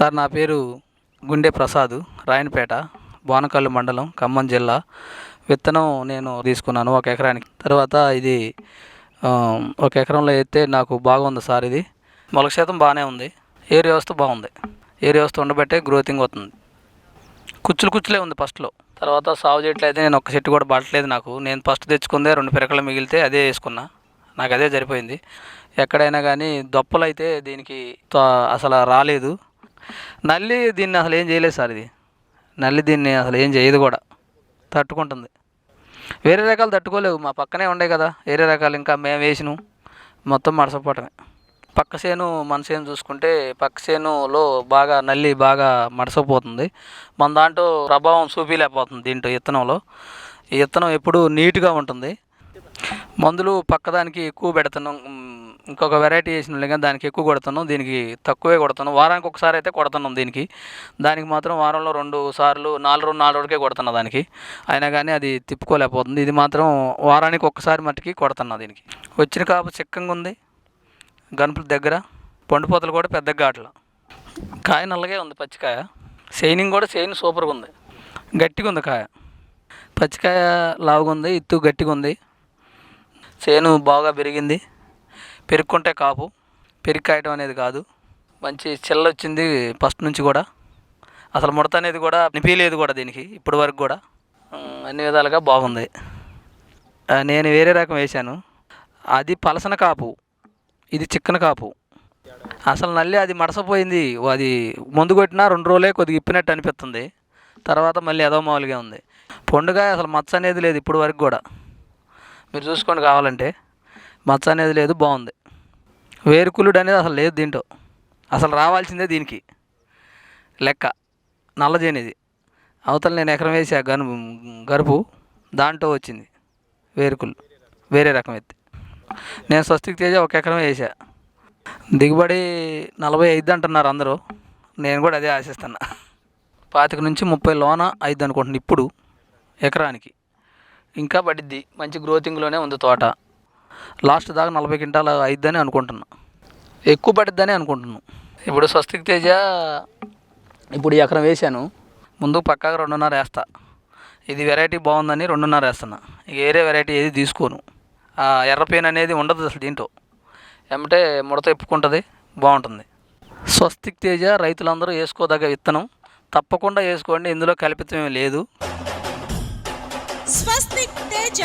Sir నా పేరు గుండె ప్రసాద్ రాయనపేట బోనకల్లు మండలం ఖమ్మం జిల్లా. విత్తనం నేను తీసుకున్నాను ఒక ఎకరానికి. తర్వాత ఇది ఒక ఎకరంలో అయితే నాకు బాగుంది సార్ ఇది. మొలక శాతం బాగానే ఉంది. ఏరు వ్యవస్థ బాగుంది. ఏరు వ్యవస్థ ఉండబట్టే గ్రోతింగ్ అవుతుంది. కుచ్చులు కుచ్చులే ఉంది ఫస్ట్లో. తర్వాత సాగు చేయట్లయితే నేను ఒక్క చెట్టు కూడా పడట్లేదు నాకు. నేను ఫస్ట్ తెచ్చుకుందే రెండు పిరకలు మిగిలితే అదే వేసుకున్నా. నాకు అదే సరిపోయింది. ఎక్కడైనా కానీ దొప్పలు అయితే దీనికి అసలు రాలేదు. నల్లి దీన్ని అసలు ఏం చేయలేదు సార్ ఇది. నల్లి దీన్ని అసలు ఏం చేయదు కూడా. తట్టుకుంటుంది. వేరే రకాలు తట్టుకోలేవు. మా పక్కనే ఉండే కదా వేరే రకాలు ఇంకా మేము వేసినాం మొత్తం మడసపోవటమే. పక్క చేను మన చేను చూసుకుంటే పక్క చేనులో బాగా నల్లి బాగా మడసపోతుంది. మన దాంట్లో ప్రభావం చూపించలేకపోతుంది దీంట్లో విత్తనంలో ఈ విత్తనం ఎప్పుడు నీట్గా ఉంటుంది. మందులు పక్కదానికి ఎక్కువ పెడుతున్నాం ఇంకొక వెరైటీ వేసిన కానీ దానికి ఎక్కువ కొడుతున్నాం దీనికి తక్కువే కొడుతున్నాం. వారానికి ఒకసారి అయితే కొడుతున్నాం దీనికి. దానికి మాత్రం వారంలో రెండు సార్లు నాలుగు రోజు నాలుగు రోజులకే కొడుతున్నా దానికి. అయినా కానీ అది తిప్పుకోలేకపోతుంది. ఇది మాత్రం వారానికి ఒక్కసారి మట్టుకి కొడుతున్నా దీనికి. వచ్చిన కాపు చిక్కంగా ఉంది. గనుపుల దగ్గర. పండుపోతలు కూడా పెద్దగా కావట్ల కాయ నల్లగే ఉంది పచ్చికాయ. షైనింగ్ కూడా షైన్ సూపర్గా ఉంది. గట్టిగా ఉంది కాయ. పచ్చికాయ లావుగా ఉంది ఇత్తు గట్టిగా ఉంది. చేను బాగా పెరిగింది పెరుక్కుంటే కాపు పెరిగి అనేది కాదు. మంచి చిల్ల వచ్చింది ఫస్ట్ నుంచి కూడా. అసలు ముడత అనేది కూడా నిపిలేదు కూడా దీనికి ఇప్పటి వరకు కూడా. అన్ని విధాలుగా బాగుంది. నేను వేరే రకం వేశాను. అది పలసన కాపు. ఇది చిక్కన కాపు. అసలు నల్లి అది మడసపోయింది. అది ముందు కొట్టినా రెండు రోజులే కొద్దిగా ఇప్పినట్టు అనిపిస్తుంది. తర్వాత మళ్ళీ ఏదో మామూలుగా ఉంది. పండుగ అసలు మచ్చ అనేది లేదు ఇప్పుడు వరకు కూడా. మీరు చూసుకోండి కావాలంటే. మచ్చ అనేది లేదు బాగుంది. వేరుకుళ్ళుడు అనేది అసలు లేదు దీంట్లో. అసలు రావాల్సిందే దీనికి. లెక్క. నల్లజేనిది. అవతల నేను ఎకరం వేసా గను గరుపు దాంట్లో వచ్చింది. వేరుకులు వేరే రకం ఎత్తి. నేను స్వస్తికి తేజ ఒక ఎకరం వేసా. దిగుబడి నలభై ఐదు అంటున్నారు అందరూ. నేను కూడా అదే ఆశిస్తున్నా. పాతిక నుంచి ముప్పై లోన ఐదు అనుకుంటున్నాను ఇప్పుడు ఎకరానికి. ఇంకా పడిద్ది. మంచి గ్రోతింగ్లోనే ఉంది తోట. లాస్ట్ దాకా నలభై క్వింటాలు అయిద్దని అనుకుంటున్నా. ఎక్కువ పడిద్దని అనుకుంటున్నాను ఇప్పుడు స్వస్తిక్ తేజ ఇప్పుడు ఎకరం వేసాను ముందు పక్కాగా రెండున్నర వేస్తా. ఇది వెరైటీ బాగుందని రెండున్నర వేస్తున్నా. ఇక వేరే వెరైటీ ఏది తీసుకోను. ఆ ఎర్ర పెయిన్ అనేది ఉండదు అసలు దీంట్లో. ఏమంటే ముడత ఎప్పుకుంటుంది బాగుంటుంది. స్వస్తిక్ తేజ రైతులందరూ వేసుకోదగ్గ విత్తనం. తప్పకుండా వేసుకోండి ఇందులో కల్పితం లేదు. లేదు తేజ.